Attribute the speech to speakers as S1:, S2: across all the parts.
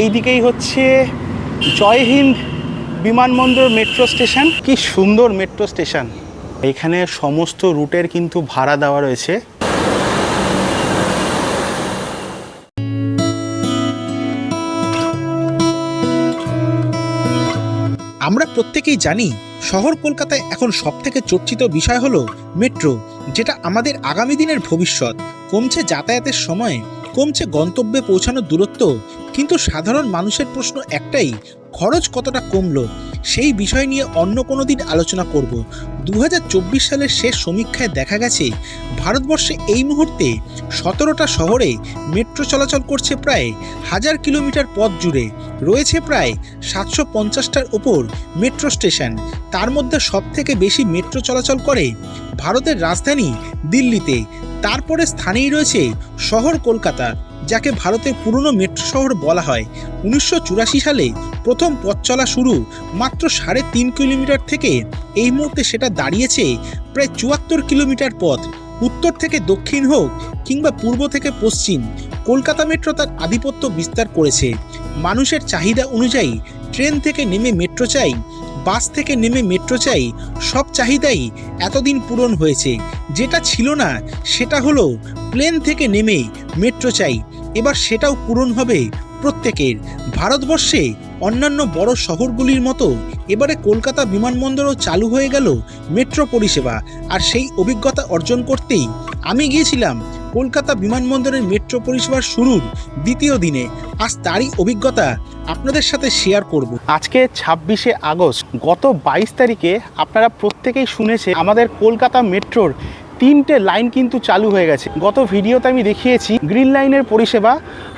S1: এই দিকেই হচ্ছে জয় হিন্দ বিমানবন্দর মেট্রো স্টেশন। কি সুন্দর মেট্রো স্টেশন। এখানে সমস্ত রুটের কিন্তু ভাড়া দেওয়া রয়েছে।
S2: আমরা প্রত্যেকেই জানি শহর কলকাতায় এখন সবথেকে চর্চিত বিষয় হলো মেট্রো, যেটা আমাদের আগামী দিনের ভবিষ্যৎ। কমছে যাতায়াতের সময়, কমছে গন্তব্যে পৌঁছানোর দূরত্ব কিন্তু সাধারণ মানুষের প্রশ্ন একটাই, খরচ কতটা কমলো? সেই বিষয় নিয়ে অন্য কোনো দিন আলোচনা করব। দু হাজার চব্বিশ সালের শেষ সমীক্ষায় দেখা গেছে, ভারতবর্ষে এই মুহূর্তে সতেরোটা শহরে মেট্রো চলাচল করছে প্রায় হাজার কিলোমিটার পথ জুড়ে। রয়েছে প্রায় সাতশো পঞ্চাশটার ওপর মেট্রো স্টেশন। তার মধ্যে সবথেকে বেশি মেট্রো চলাচল করে ভারতের রাজধানী দিল্লিতে। তারপরে স্থানেই রয়েছে শহর কলকাতা, যাকে ভারতের পুরনো মেট্রো শহর বলা হয়। উনিশশো চুরাশি সালে প্রথম পথ চলা শুরু মাত্র সাড়ে তিন কিলোমিটার থেকে। এই মুহূর্তে সেটা দাঁড়িয়েছে প্রায় চুয়াত্তর কিলোমিটার পথ। উত্তর থেকে দক্ষিণ হোক কিংবা পূর্ব থেকে পশ্চিম, কলকাতা মেট্রো তার আধিপত্য বিস্তার করেছে। মানুষের চাহিদা অনুযায়ী ট্রেন থেকে নেমে মেট্রো চাই বাস থেকে নেমে মেট্রো চাই, সব চাহিদাই এতদিন পূরণ হয়েছে। যেটা ছিল না, সেটা হলো প্লেন থেকে নেমে মেট্রো চাই। এবার সেটাও পূরণ হবে প্রত্যেকের। ভারতবর্ষে অন্যান্য বড় শহরগুলির মতো এবারে কলকাতা বিমানবন্দরও চালু হয়ে গেল মেট্রো পরিষেবা। আর সেই অভিজ্ঞতা অর্জন করতেই আমি গিয়েছিলাম কলকাতা বিমানবন্দরের মেট্রো পরিষেবার শুরুর দ্বিতীয় দিনে। আজ তারই অভিজ্ঞতা আপনাদের সাথে শেয়ার করব।
S1: আজকে ছাব্বিশে আগস্ট, গত বাইশ তারিখে আপনারা প্রত্যেকেই শুনেছে আমাদের কলকাতা মেট্রোর তিনটে লাইন কিন্তু চালু হয়ে গেছে। গত ভিডিওতে আমি দেখিয়েছি গ্রিন লাইনের পরিষেবা,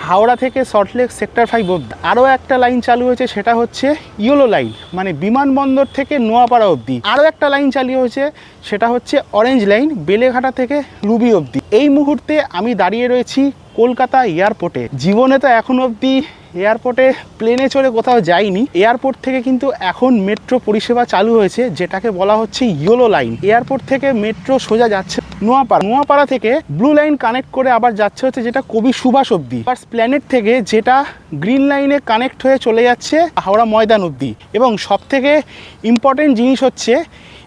S1: হাওড়া থেকে সল্টলেক সেক্টর ফাইভ অব্দি আরও একটা লাইন চালু হয়েছে, সেটা হচ্ছে ইয়েলো লাইন মানে বিমানবন্দর থেকে নোয়াপাড়া অবধি। আরও একটা লাইন চালু হয়েছে, সেটা হচ্ছে অরেঞ্জ লাইন, বেলেঘাটা থেকে রুবি অবধি। এই মুহূর্তে আমি দাঁড়িয়ে রয়েছি কলকাতা এয়ারপোর্টে। জীবনে তো এখন অবধি এয়ারপোর্টে প্লেনে চড়ে কোথাও যাইনি। এয়ারপোর্ট থেকে কিন্তু এখন মেট্রো পরিষেবা চালু হয়েছে, যেটাকে বলা হচ্ছে ইয়েলো লাইন এয়ারপোর্ট থেকে মেট্রো সোজা যাচ্ছে নোয়াপাড়া। নোয়াপাড়া থেকে ব্লু লাইন কানেক্ট করে আবার যাচ্ছে হচ্ছে যেটা কবি সুভাষ অব্দি আর প্ল্যানেট থেকে যেটা গ্রিন লাইনে কানেক্ট হয়ে চলে যাচ্ছে হাওড়া ময়দান অব্দি এবং সব থেকে ইম্পর্টেন্ট জিনিস হচ্ছে,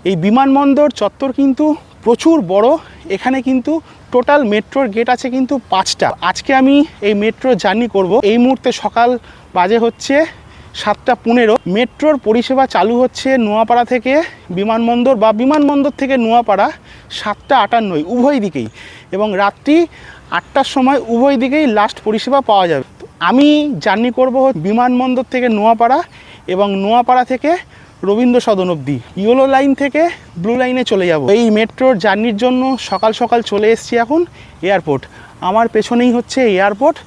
S1: এই বিমানবন্দর চত্বর কিন্তু প্রচুর বড়। এখানে কিন্তু টোটাল মেট্রোর গেট আছে কিন্তু পাঁচটা। আজকে আমি এই মেট্রো জার্নি করব। এই মুহূর্তে সকাল বাজে হচ্ছে সাতটা পনেরো। মেট্রোর পরিষেবা চালু হচ্ছে নোয়াপাড়া থেকে বিমানবন্দর বা বিমানবন্দর থেকে নোয়াপাড়া সাতটা আটান্নয়, উভয় দিকেই। এবং রাত্রি আটটার সময় উভয় দিকেই লাস্ট পরিষেবা পাওয়া যাবে। আমি জার্নি করব বিমানবন্দর থেকে নোয়াপাড়া এবং নোয়াপাড়া থেকে রবীন্দ্র সদন অব্দি ইয়েলো লাইন থেকে ব্লু লাইনে চলে যাব। এই মেট্রোর জার্নির জন্য সকাল সকাল চলে এসেছি এখন এয়ারপোর্ট। আমার পেছনেই হচ্ছে এয়ারপোর্ট।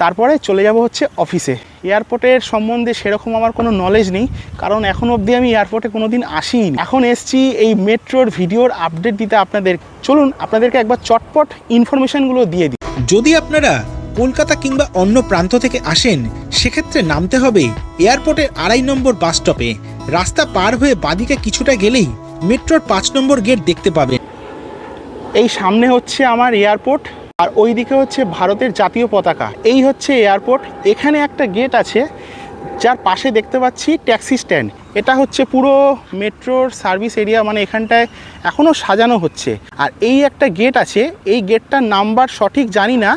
S1: তারপরে চলে যাব হচ্ছে অফিসে। এয়ারপোর্টের সম্বন্ধে সেরকম আমার কোনো নলেজ নেই, কারণ এখন অবধি আমি এয়ারপোর্টে কোনো দিন আসিনি। এখন এসছি এই মেট্রোর ভিডিওর আপডেট দিতে আপনাদের। চলুন, আপনাদেরকে একবার চটপট ইনফরমেশানগুলো দিয়ে দিই।
S2: যদি আপনারা কলকাতা কিংবা অন্য প্রান্ত থেকে আসেন, সেক্ষেত্রে নামতে হবে এয়ারপোর্টের আড়াই নম্বর বাস স্টপে রাস্তা পার হয়ে বাদিকে কিছুটা গেলেই মেট্রোর পাঁচ নম্বর গেট দেখতে পাবেন।
S1: এই সামনে হচ্ছে আমার এয়ারপোর্ট আর ওই দিকে হচ্ছে ভারতের জাতীয় পতাকা। এই হচ্ছে এয়ারপোর্ট। এখানে একটা গেট আছে, যার পাশে দেখতে পাচ্ছি ট্যাক্সি স্ট্যান্ড। এটা হচ্ছে পুরো মেট্রোর সার্ভিস এরিয়া মানে এখানটায় এখনও সাজানো হচ্ছে। আর এই একটা গেট আছে, এই গেটটার নাম্বার সঠিক জানি না।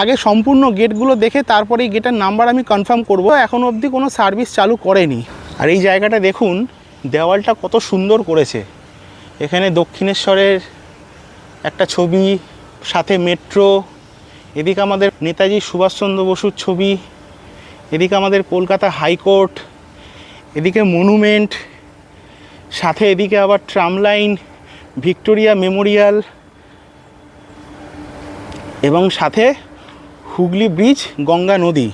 S1: আগে সম্পূর্ণ গেটগুলো দেখে তারপরে এই গেটের নাম্বার আমি কনফার্ম করব। এখন অবধি কোনো সার্ভিস চালু করেনি। আর এই জায়গাটা দেখুন, দেওয়ালটা কত সুন্দর করেছে। এখানে দক্ষিণেশ্বরের একটা ছবি, সাথে মেট্রো, এদিকে আমাদের নেতাজি সুভাষচন্দ্র বসুর ছবি, এদিকে আমাদের কলকাতা হাইকোর্ট, এদিকে মনুমেন্ট, সাথে এদিকে আবার ট্রাম লাইন, ভিক্টোরিয়া মেমোরিয়াল এবং সাথে হুগলি ব্রিজ, গঙ্গা নদী।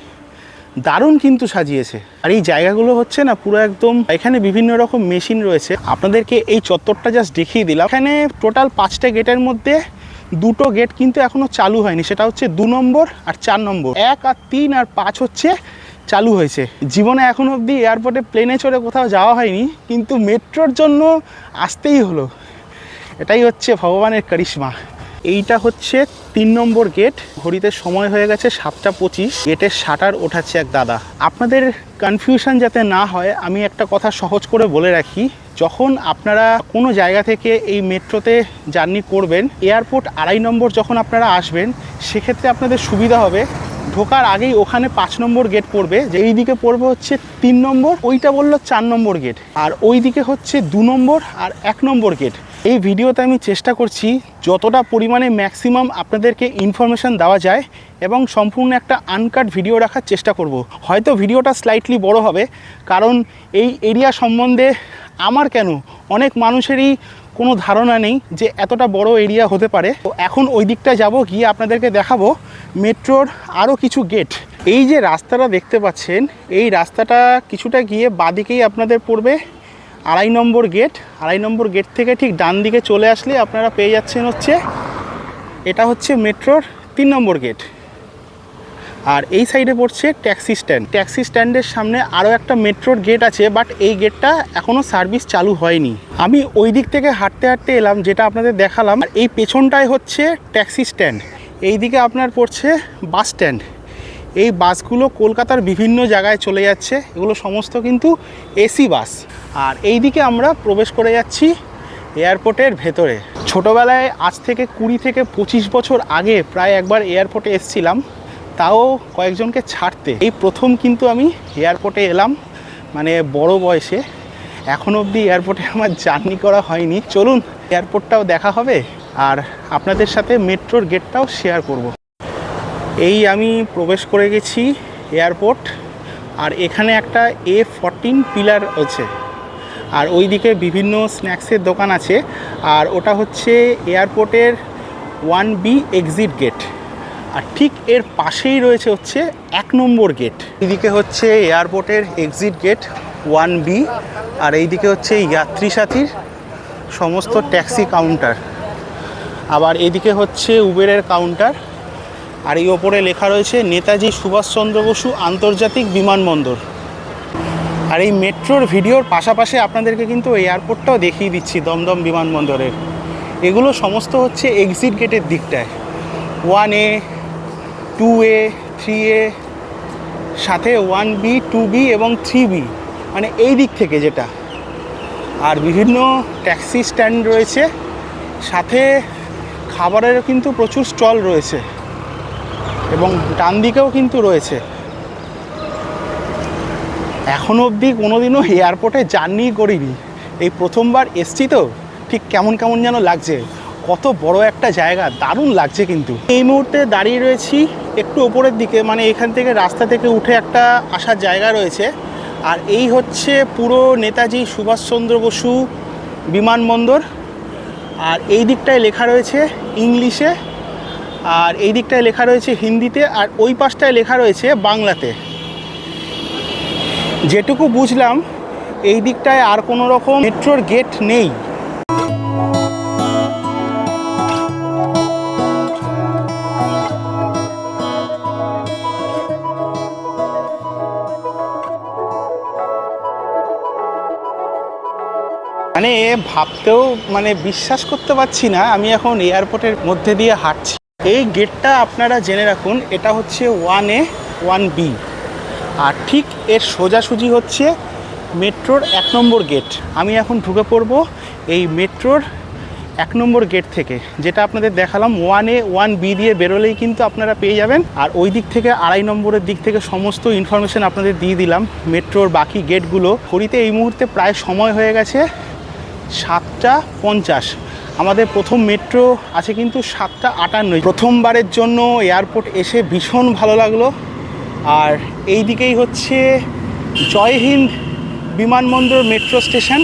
S1: দারুণ কিন্তু সাজিয়েছে। আর এই জায়গাগুলো হচ্ছে না পুরো একদম এখানে বিভিন্ন রকম মেশিন রয়েছে। আপনাদেরকে এই চত্বরটা জাস্ট দেখিয়ে দিলাম। এখানে টোটাল পাঁচটা গেটের মধ্যে দুটো গেট কিন্তু এখনও চালু হয়নি। সেটা হচ্ছে দু নম্বর আর চার নম্বর। এক আর তিন আর পাঁচ হচ্ছে চালু হয়েছে। জীবনে এখন অবধি এয়ারপোর্টে প্লেনে চড়ে কোথাও যাওয়া হয়নি, কিন্তু মেট্রোর জন্য আসতেই হলো। এটাই হচ্ছে ভগবানের কারিশমা। এইটা হচ্ছে তিন নম্বর গেট ঘড়িতে সময় হয়ে গেছে সাতটা পঁচিশ। গেটের শাটার ওঠাচ্ছে এক দাদা। আপনাদের কনফিউশন যাতে না হয়, আমি একটা কথা সহজ করে বলে রাখি। যখন আপনারা কোনো জায়গা থেকে এই মেট্রোতে জার্নি করবেন এয়ারপোর্ট আড়াই নম্বর যখন আপনারা আসবেন, সেক্ষেত্রে আপনাদের সুবিধা হবে। ঢোকার আগেই ওখানে পাঁচ নম্বর গেট পড়বে। যে এই দিকে পড়বে হচ্ছে তিন নম্বর, ওইটা বলল চার নম্বর গেট আর ওই দিকে হচ্ছে দু নম্বর আর এক নম্বর গেট এই ভিডিওতে আমি চেষ্টা করছি যতটা পরিমাণে ম্যাক্সিমাম আপনাদেরকে ইনফরমেশান দেওয়া যায় এবং সম্পূর্ণ একটা আনকাট ভিডিও রাখার চেষ্টা করব। হয়তো ভিডিওটা স্লাইটলি বড় হবে, কারণ এই এরিয়া সম্বন্ধে আমার কেন? অনেক মানুষেরই কোনো ধারণা নেই যে এতটা বড় এরিয়া হতে পারে। তো এখন ওই দিকটা যাব, গিয়ে আপনাদেরকে দেখাবো মেট্রোর আরও কিছু গেট এই যে রাস্তাটা দেখতে পাচ্ছেন, এই রাস্তাটা কিছুটা গিয়ে বাদিকেই আপনাদের পড়বে। আড়াই নম্বর গেট, আড়াই নম্বর গেট থেকে ঠিক ডান দিকে চলে আসলে আপনারা পেয়ে যাচ্ছেন হচ্ছে, এটা হচ্ছে মেট্রোর তিন নম্বর গেট। আর এই সাইডে পড়ছে ট্যাক্সি স্ট্যান্ড। ট্যাক্সি স্ট্যান্ডের সামনে আরও একটা মেট্রোর গেট আছে, বাট এই গেটটা এখনও সার্ভিস চালু হয়নি। আমি ওই দিক থেকে হাঁটতে হাঁটতে এলাম, যেটা আপনাদের দেখালাম, আর এই পেছনটায় হচ্ছে ট্যাক্সি স্ট্যান্ড। এই দিকে আপনার পড়ছে বাস স্ট্যান্ড। এই বাসগুলো কলকাতার বিভিন্ন জায়গায় চলে যাচ্ছে, এগুলো সমস্ত কিন্তু এসি বাস। আর এই দিকে আমরা প্রবেশ করে যাচ্ছি এয়ারপোর্টের ভেতরে। ছোটোবেলায় আজ থেকে কুড়ি থেকে পঁচিশ বছর আগে প্রায় একবার এয়ারপোর্টে এসছিলাম, তাও কয়েকজনকে ছাড়তে। এই প্রথম কিন্তু আমি এয়ারপোর্টে এলাম মানে বড় বয়সে। এখন অবধি এয়ারপোর্টে আমার জার্নি করা হয়নি। চলুন, এয়ারপোর্টটাও দেখা হবে আর আপনাদের সাথে মেট্রোর গেটটাও শেয়ার করব। এই আমি প্রবেশ করে গেছি এয়ারপোর্ট, আর এখানে একটা এ ফরটিন পিলার আছে। আর ওইদিকে বিভিন্ন স্ন্যাক্সের দোকান আছে। আর ওটা হচ্ছে এয়ারপোর্টের ওয়ান বি এক্সিট গেট। আর ঠিক এর পাশেই রয়েছে হচ্ছে এক নম্বর গেট। এদিকে হচ্ছে এয়ারপোর্টের এক্সিট গেট ওয়ান বি, আর এইদিকে হচ্ছে যাত্রী সাথীর সমস্ত ট্যাক্সি কাউন্টার। আবার এদিকে হচ্ছে উবেরের কাউন্টার। আর এই ওপরে লেখা রয়েছে, নেতাজি সুভাষচন্দ্র বসু আন্তর্জাতিক বিমানবন্দর। আর এই মেট্রোর ভিডিওর পাশাপাশি আপনাদেরকে কিন্তু এয়ারপোর্টটাও দেখিয়ে দিচ্ছি, দমদম বিমানবন্দরের। এগুলো সমস্ত হচ্ছে এক্সিট গেটের দিকটায়। One A two A three A সাথে ওয়ান বি টু বি এবং থ্রি বি মানে এই দিক থেকে যেটা। আর বিভিন্ন ট্যাক্সি স্ট্যান্ড রয়েছে, সাথে খাবারেরও কিন্তু প্রচুর স্টল রয়েছে এবং ডান দিকেও কিন্তু রয়েছে। এখনও অবধি কোনোদিনও এয়ারপোর্টে জার্নি করিনি। এই প্রথমবার এসছি তো, ঠিক কেমন কেমন যেন লাগছে। কত বড় একটা জায়গা, দারুণ লাগছে কিন্তু। এই মুহূর্তে দাঁড়িয়ে রয়েছি একটু ওপরের দিকে মানে এখান থেকে রাস্তা থেকে উঠে একটা আসার জায়গা রয়েছে। আর এই হচ্ছে পুরো নেতাজি সুভাষচন্দ্র বসু বিমানবন্দর। আর এই দিকটায় লেখা রয়েছে ইংলিশে, আর এই দিকটায় লেখা রয়েছে হিন্দিতে, আর ওই পাশটায় লেখা রয়েছে বাংলাতে। যেটুকু বুঝলাম, এই দিকটায় আর কোনো রকম মেট্রোর গেট নেই। মানে ভাবতেও মানে বিশ্বাস করতে পারছি না, আমি এখন এয়ারপোর্টের মধ্যে দিয়ে হাঁটছি। এই গেটটা আপনারা জেনে রাখুন, এটা হচ্ছে ওয়ান এ ওয়ান বি আর ঠিক এর সোজাসুজি হচ্ছে মেট্রোর এক নম্বর গেট। আমি এখন ঢুকে পড়ব এই মেট্রোর এক নম্বর গেট থেকে, যেটা আপনাদের দেখালাম ওয়ান এ, ওয়ান বি দিয়ে বেরোলেই কিন্তু আপনারা পেয়ে যাবেন। আর ওই দিক থেকে আড়াই নম্বরের দিক থেকে সমস্ত ইনফরমেশন আপনাদের দিয়ে দিলাম মেট্রোর বাকি গেটগুলো। ঘড়িতে এই মুহূর্তে প্রায় সময় হয়ে গেছে সাতটা পঞ্চাশ। আমাদের প্রথম মেট্রো আছে কিন্তু সাতটা আটান্নই প্রথমবারের জন্য এয়ারপোর্ট এসে ভীষণ ভালো লাগল। আর এই দিকেই হচ্ছে জয় হিন্দ বিমানবন্দর মেট্রো স্টেশন।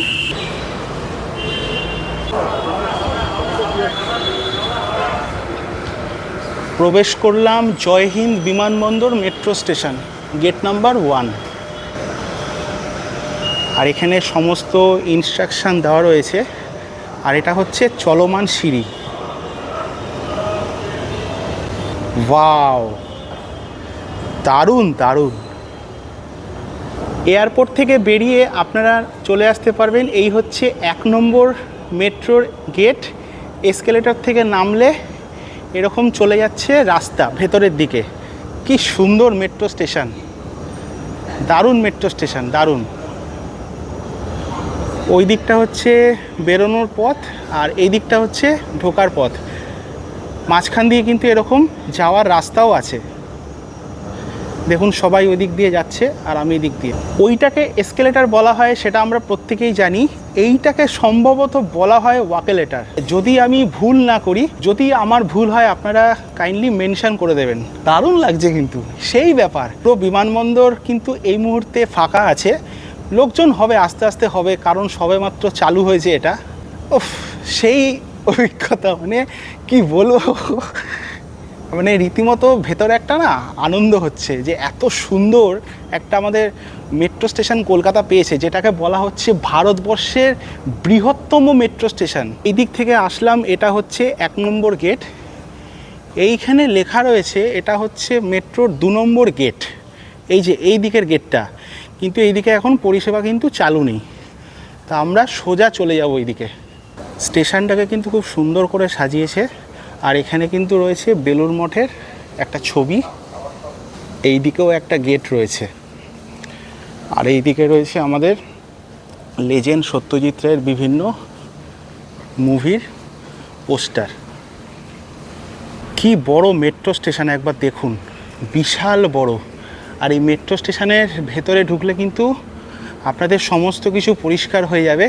S1: প্রবেশ করলাম জয় হিন্দ বিমানবন্দর metro station, gate number one. আর এখানে সমস্ত ইনস্ট্রাকশান দেওয়া রয়েছে। আর এটা হচ্ছে চলমান সিঁড়ি। ওয়াও দারুণ দারুণ। এয়ারপোর্ট থেকে বেরিয়ে আপনারা চলে আসতে পারবেন। এই হচ্ছে এক নম্বর মেট্রোর গেট। এসকেলেটর থেকে নামলে এরকম চলে যাচ্ছে রাস্তা ভেতরের দিকে। কি সুন্দর মেট্রো স্টেশন। দারুণ মেট্রো স্টেশন, দারুণ। ওই দিকটা হচ্ছে বেরোনোর পথ আর এই দিকটা হচ্ছে ঢোকার পথ। মাঝখান দিয়ে কিন্তু এরকম যাওয়ার রাস্তাও আছে। দেখুন সবাই ওই দিক দিয়ে যাচ্ছে আর আমি দিক দিয়ে। ওইটাকে এসকেলেটার বলা হয়, সেটা আমরা প্রত্যেকেই জানি। এইটাকে সম্ভবত বলা হয় ওয়াকেলেটার যদি আমি ভুল না করি, যদি আমার ভুল হয়, আপনারা কাইন্ডলি মেনশন করে দেবেন। দারুণ লাগছে কিন্তু। সেই ব্যাপার। পুরো বিমানবন্দর কিন্তু এই মুহূর্তে ফাঁকা আছে। লোকজন হবে, আস্তে আস্তে হবে, কারণ সবেমাত্র চালু হয়েছে এটা। উফ, সেই অভিজ্ঞতা মানে কি বলব? মানে রীতিমতো ভেতরে একটা না আনন্দ হচ্ছে যে এত সুন্দর একটা আমাদের মেট্রো স্টেশন কলকাতা পেয়েছে, যেটাকে বলা হচ্ছে ভারতবর্ষের বৃহত্তম মেট্রো স্টেশন এই দিক থেকে আসলাম, এটা হচ্ছে এক নম্বর গেট এইখানে লেখা রয়েছে, এটা হচ্ছে মেট্রোর দু নম্বর গেট এই যে, এই দিকের গেটটা কিন্তু এই দিকে এখন পরিষেবা কিন্তু চালু নেই। তা আমরা সোজা চলে যাব এইদিকে। স্টেশনটাকে কিন্তু খুব সুন্দর করে সাজিয়েছে। আর এখানে কিন্তু রয়েছে বেলুর মঠের একটা ছবি। এই দিকেও একটা গেট রয়েছে। আর এই দিকে রয়েছে আমাদের লেজেন্ড সত্যজিৎ রায়ের বিভিন্ন মুভির পোস্টার। কি বড় মেট্রো স্টেশন একবার দেখুন, বিশাল বড়। আর এই মেট্রো স্টেশনের ভেতরে ঢুকলে কিন্তু আপনাদের সমস্ত কিছু পরিষ্কার হয়ে যাবে।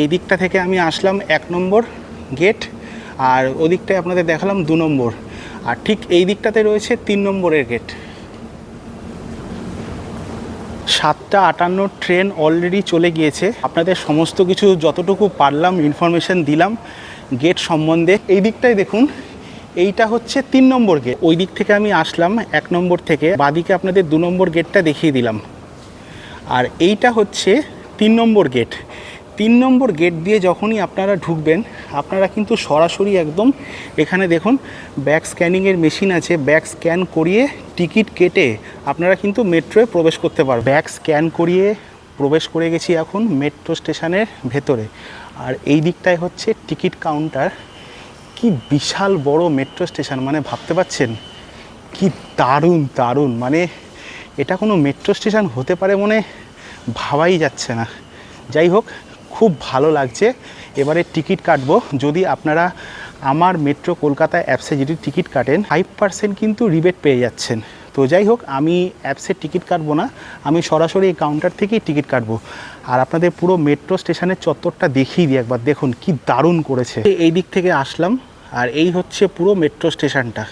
S1: এই দিকটা থেকে আমি আসলাম এক নম্বর গেট। আর ওদিকটায় আপনাদের দেখালাম দু নম্বর। আর ঠিক এই দিকটাতে রয়েছে তিন নম্বরের গেট সাতটা আটান্ন ট্রেন অলরেডি চলে গিয়েছে। আপনাদের সমস্ত কিছু যতটুকু পারলাম ইনফরমেশন দিলাম গেট সম্বন্ধে। এই দিকটাই দেখুন, এইটা হচ্ছে তিন নম্বর গেট ওই দিক থেকে আমি আসলাম এক নম্বর থেকে, বাদিকে আপনাদের দু নম্বর গেটটা দেখিয়ে দিলাম। আর এইটা হচ্ছে তিন নম্বর গেট তিন নম্বর গেট দিয়ে যখনই আপনারা ঢুকবেন, আপনারা কিন্তু সরাসরি একদম এখানে দেখুন ব্যাক স্ক্যানিংয়ের মেশিন আছে। ব্যাক স্ক্যান করিয়ে টিকিট কেটে আপনারা কিন্তু মেট্রোয় প্রবেশ করতে পারবেন। ব্যাক স্ক্যান করিয়ে প্রবেশ করে গেছি এখন মেট্রো স্টেশনের ভেতরে। আর এই দিকটায় হচ্ছে টিকিট কাউন্টার কি বিশাল বড় মেট্রো স্টেশন মানে ভাবতে পারছেন? কি দারুণ দারুণ। মানে এটা কোনো মেট্রো স্টেশন হতে পারে মনে ভাবাই যাচ্ছে না। যাই হোক খুব ভালো লাগছে। এবারে টিকিট কাটবো। যদি আপনারা আমার মেট্রো কলকাতা অ্যাপসে যদি টিকিট কাটেন ফাইভ পার্সেন্ট কিন্তু রিবেট পেয়ে যাচ্ছেন। তো যাই হোক, আমি অ্যাপসে টিকিট কাটবো না, আমি সরাসরি এই কাউন্টার থেকেই টিকিট কাটবো। আর আপনাদের পুরো মেট্রো স্টেশনের চত্বরটা দেখিয়ে দিই একবার, দেখুন কি দারুণ করেছে। এই দিক থেকে আসলাম, আর এই হচ্ছে পুরো মেট্রো স্টেশনটা।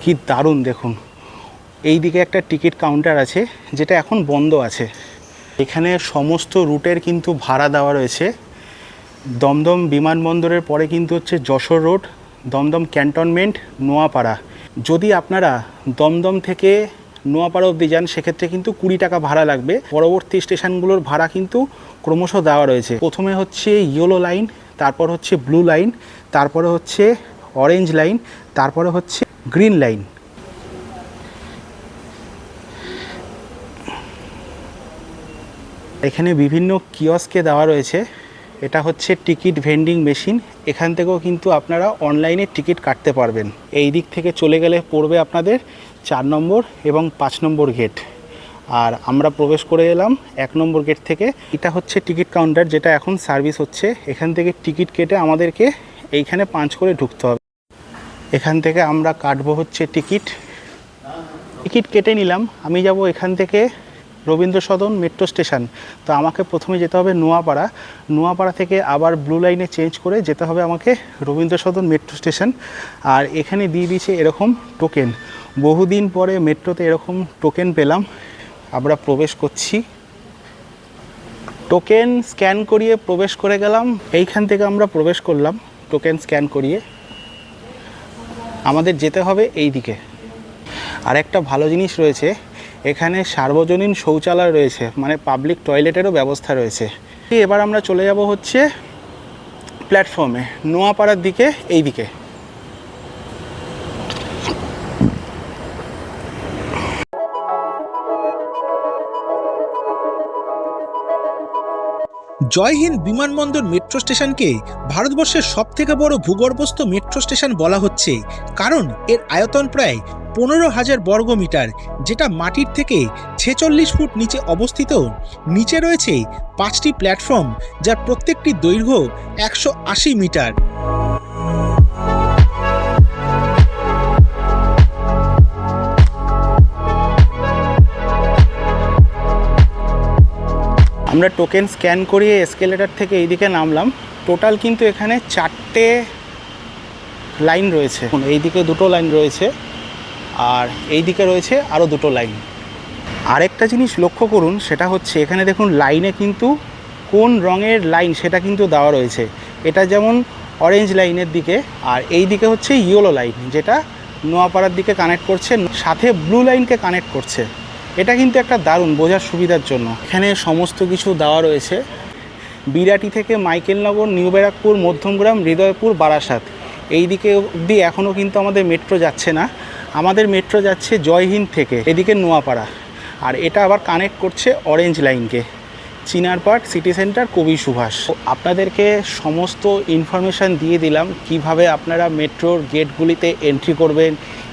S1: কি দারুণ, দেখুন। এই দিকে একটা টিকিট কাউন্টার আছে, যেটা এখন বন্ধ আছে। এখানে সমস্ত রুটের কিন্তু ভাড়া দেওয়া রয়েছে। দমদম বিমানবন্দরের পরে কিন্তু হচ্ছে যশোর রোড, দমদম ক্যান্টনমেন্ট, নোয়াপাড়া। যদি আপনারা দমদম থেকে নোয়াপাড়া অবধি যান, সেক্ষেত্রে কিন্তু কুড়ি টাকা ভাড়া লাগবে। পরবর্তী স্টেশনগুলোর ভাড়া কিন্তু ক্রমশ দেওয়া রয়েছে। প্রথমে হচ্ছে ইয়েলো লাইন, তারপর হচ্ছে ব্লু লাইন, তারপরে হচ্ছে অরেঞ্জ লাইন, তারপরে হচ্ছে গ্রিন লাইন। এখানে বিভিন্ন কিয়স্কে দেওয়া রয়েছে। এটা হচ্ছে টিকিট ভেন্ডিং মেশিন। এখান থেকেও কিন্তু আপনারা অনলাইনে টিকিট কাটতে পারবেন। এই দিক থেকে চলে গেলে পড়বে আপনাদের চার নম্বর এবং পাঁচ নম্বর গেট। আর আমরা প্রবেশ করে এলাম এক নম্বর গেট থেকে। এটা হচ্ছে টিকিট কাউন্টার যেটা এখন সার্ভিস হচ্ছে। এখান থেকে টিকিট কেটে আমাদেরকে এইখানে পাঁচ করে ঢুকতে হবে। এখান থেকে আমরা কাটবো হচ্ছে টিকিট। টিকিট কেটে নিলাম। আমি যাব এখান থেকে রবীন্দ্র সদন মেট্রো স্টেশন তো আমাকে প্রথমে যেতে হবে নোয়াপাড়া। নোয়াপাড়া থেকে আবার ব্লু লাইনে চেঞ্জ করে যেতে হবে আমাকে রবীন্দ্র সদন মেট্রো স্টেশন আর এখানে দিয়ে দিয়েছে এরকম টোকেন বহুদিন পরে মেট্রোতে এরকম টোকেন পেলাম। আমরা প্রবেশ করছি। টোকেন স্ক্যান করিয়ে প্রবেশ করে গেলাম। এইখান থেকে আমরা প্রবেশ করলাম টোকেন স্ক্যান করিয়ে। আমাদের যেতে হবে এই দিকে আর একটা ভালো জিনিস রয়েছে। এখানে সার্বজনীন শৌচালয় রয়েছে মানে পাবলিক টয়লেটেরও ব্যবস্থা রয়েছে। এবার আমরা চলে যাব হচ্ছে প্ল্যাটফর্মে নোয়াপাড়ার দিকে এই দিকে
S2: জয় হিন্দ বিমানবন্দর মেট্রো স্টেশনকে ভারতবর্ষের সবথেকে বড় ভূগর্ভস্থ মেট্রো স্টেশন বলা হচ্ছে, কারণ এর আয়তন প্রায় পনেরো হাজার বর্গ মিটার, যেটা মাটির থেকে ছেচল্লিশ ফুট নিচে অবস্থিত। নিচে রয়েছে পাঁচটি প্ল্যাটফর্ম, যার প্রত্যেকটি দৈর্ঘ্য একশো আশি মিটার।
S1: আমরা টোকেন স্ক্যান করিয়ে এসকেলেটার থেকে এইদিকে নামলাম। টোটাল কিন্তু এখানে চারটে লাইন রয়েছে। এইদিকে দুটো লাইন রয়েছে। আর এই দিকে রয়েছে আরও দুটো লাইন। আরেকটা জিনিস লক্ষ্য করুন, সেটা হচ্ছে এখানে দেখুন লাইনে কিন্তু কোন রঙের লাইন সেটা কিন্তু দেওয়া রয়েছে। এটা যেমন অরেঞ্জ লাইনের দিকে আর এই দিকে হচ্ছে ইয়েলো লাইন যেটা নোয়াপাড়ার দিকে কানেক্ট করছে, সাথে ব্লু লাইনকে কানেক্ট করছে। এটা কিন্তু একটা দারুণ বোঝার সুবিধার জন্য। এখানে সমস্ত কিছু দেওয়া রয়েছে। বিরাটি থেকে মাইকেলনগর, নিউ ব্যারাকপুর, মধ্যমগ্রাম, হৃদয়পুর, বারাসাত। এই দিকে অবধি এখনও কিন্তু আমাদের মেট্রো যাচ্ছে না। আমাদের মেট্রো যাচ্ছে জয়হিন্দ থেকে, এদিকে নোয়াপাড়া। আর এটা আবার কানেক্ট করছে অরেঞ্জ লাইনকে চিনারপাট সিটি সেন্টার কবি সুভাষ। আপনাদেরকে সমস্ত ইনফরমেশান দিয়ে দিলাম, কীভাবে আপনারা মেট্রোর গেটগুলিতে এন্ট্রি করবেন,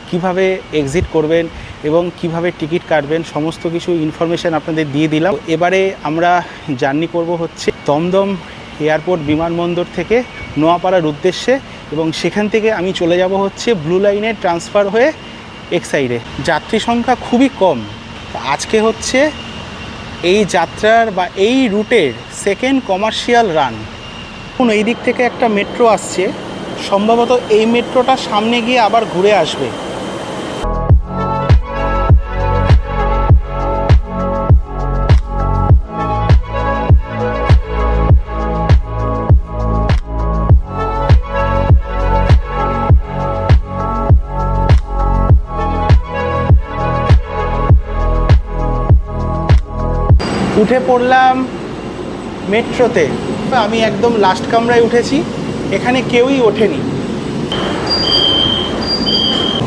S1: কীভাবে এক্সিট করবেন এবং কীভাবে টিকিট কাটবেন, সমস্ত কিছু ইনফরমেশান আপনাদের দিয়ে দিলাম। এবারে আমরা জার্নি করব হচ্ছে দমদম এয়ারপোর্ট বিমানবন্দর থেকে নোয়াপাড়ার উদ্দেশ্যে। এবং সেখান থেকে আমি চলে যাব হচ্ছে ব্লু লাইনে ট্রান্সফার হয়ে এক্সাইডে যাত্রী সংখ্যা খুবই কম। আজকে হচ্ছে এই যাত্রার বা এই রুটের সেকেন্ড কমার্শিয়াল রান এখন এই দিক থেকে একটা মেট্রো আসছে। সম্ভবত এই মেট্রোটা সামনে গিয়ে আবার ঘুরে আসবে। উঠে পড়লাম মেট্রোতে। আমি একদম লাস্ট কামরায় উঠেছি, এখানে কেউই ওঠেনি।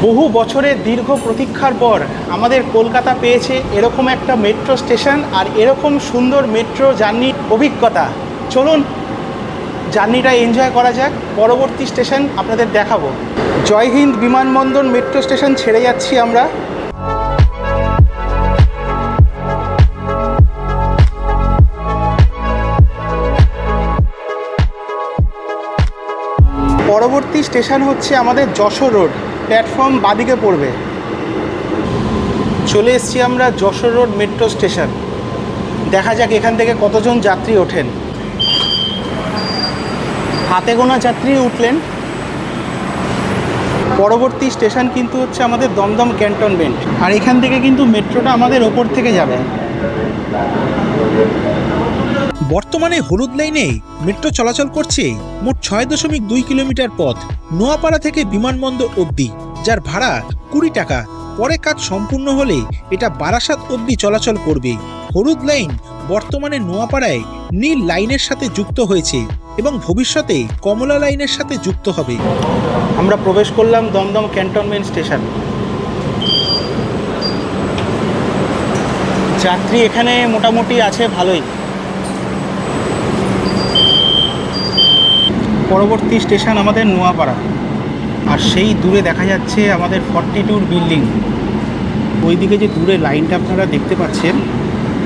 S1: বহু বছরের দীর্ঘ প্রতীক্ষার পর আমাদের কলকাতা পেয়েছে এরকম একটা মেট্রো স্টেশন আর এরকম সুন্দর মেট্রো জার্নির অভিজ্ঞতা। চলুন, জার্নিটা এনজয় করা যাক। পরবর্তী স্টেশন আপনাদের দেখাবো। জয় হিন্দ বিমানবন্দর মেট্রো স্টেশন ছেড়ে যাচ্ছি আমরা। পরবর্তী স্টেশন হচ্ছে আমাদের যশোর রোড, প্ল্যাটফর্ম বাদিকে পড়বে। চলে এসেছি আমরা যশোর রোড মেট্রো স্টেশন। দেখা যাক এখান থেকে কতজন যাত্রী ওঠেন। হাতে গোনা যাত্রী উঠলেন। পরবর্তী স্টেশন কিন্তু হচ্ছে আমাদের দমদম ক্যান্টনমেন্ট। আর এখান থেকে কিন্তু মেট্রোটা আমাদের ওপর থেকে যাবে।
S2: বর্তমানে হলুদ লাইনে মেট্রো চলাচল করছে মোট ছয় দশমিক দুই কিলোমিটার পথ নোয়াপাড়া থেকে বিমানবন্দর অবধি, যার ভাড়া কুড়ি টাকা। পরে কাজ সম্পূর্ণ হলে এটা বারাসাত অবধি চলাচল করবে। হলুদ লাইন বর্তমানে নোয়াপাড়ায় নীল লাইনের সাথে যুক্ত হয়েছে এবং ভবিষ্যতে কমলা লাইনের সাথে যুক্ত হবে।
S1: আমরা প্রবেশ করলাম দমদম ক্যান্টনমেন্ট স্টেশন। যাত্রী এখানে মোটামুটি আছে ভালোই। পরবর্তী স্টেশন আমাদের নোয়াপাড়া। আর সেই দূরে দেখা যাচ্ছে আমাদের ফর্টি টুর বিল্ডিং ওইদিকে যে দূরে লাইনটা আপনারা দেখতে পাচ্ছেন,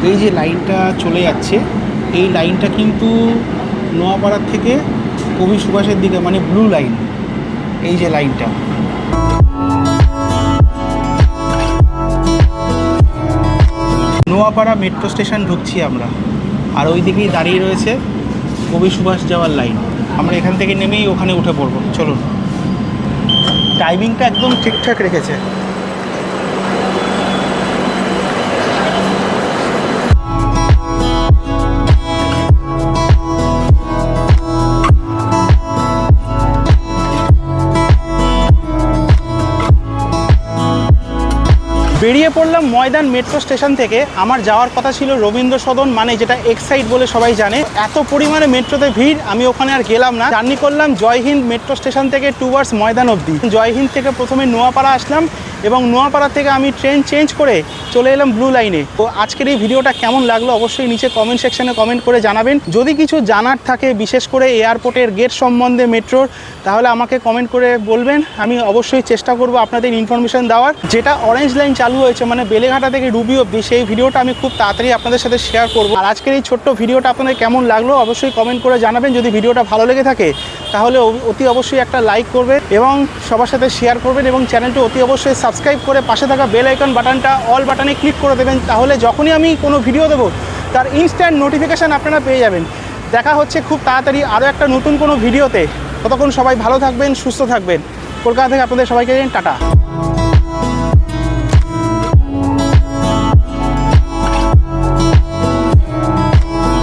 S1: এই যে লাইনটা চলে যাচ্ছে, এই লাইনটা কিন্তু নোয়াপাড়ার থেকে কবি সুভাষের দিকে মানে ব্লু লাইন এই যে লাইনটা। নোয়াপাড়া মেট্রো স্টেশন ঢুকছি আমরা, আর ওই দিকেই দাঁড়িয়ে রয়েছে কবি সুভাষ যাওয়ার লাইন আমরা এখান থেকে নেমেই ওখানে উঠে পড়ব। চলুন। টাইমিংটা একদম ঠিকঠাক রেখেছে। বেরিয়ে পড়লাম ময়দান মেট্রো স্টেশন থেকে। আমার যাওয়ার কথা ছিল রবীন্দ্র সদন মানে যেটা এক্সাইড বলে সবাই জানে। এত পরিমাণে মেট্রোতে ভিড়, আমি ওখানে আর গেলাম না। জার্নি করলাম জয় হিন্দ মেট্রো স্টেশন থেকে টুয়ার্স ময়দান অবধি। জয় হিন্দ থেকে প্রথমে নোয়াপাড়া আসলাম। এবং নোয়াপাড়া থেকে আমি ট্রেন চেঞ্জ করে চলে এলাম ব্লু লাইনে তো আজকের এই ভিডিওটা কেমন লাগল অবশ্যই নিচে কমেন্ট সেকশনে কমেন্ট করে জানাবেন। যদি কিছু জানার থাকে, বিশেষ করে এয়ারপোর্টের গেট সম্বন্ধে মেট্রোর তাহলে আমাকে কমেন্ট করে বলবেন। আমি অবশ্যই চেষ্টা করব আপনাদের ইনফরমেশন দেওয়ার। যেটা অরেঞ্জ লাইন চালু হয়েছে মানে বেলেঘাটা থেকে রুবি অব্দি সেই ভিডিওটা আমি খুব তাড়াতাড়ি আপনাদের সাথে শেয়ার করব। আর আজকের এই ছোট্ট ভিডিওটা আপনাদের কেমন লাগল, অবশ্যই কমেন্ট করে জানাবেন। যদি ভিডিওটা ভালো লেগে থাকে, তাহলে অতি অবশ্যই একটা লাইক করবে এবং সবার সাথে শেয়ার করবেন এবং চ্যানেলটি অতি অবশ্যই সাবস্ক্রাইব করে পাশে থাকা বেল আইকন বাটনটা, অল বাটনে ক্লিক করে দেবেন, তাহলে যখনই আমি কোনো ভিডিও দেবো, তার ইনস্ট্যান্ট নোটিফিকেশান আপনারা পেয়ে যাবেন। দেখা হচ্ছে খুব তাড়াতাড়ি আরও একটা নতুন কোনো ভিডিওতে। ততক্ষণ সবাই ভালো থাকবেন, সুস্থ থাকবেন। কলকাতা থেকে আপনাদের সবাইকে টাটা।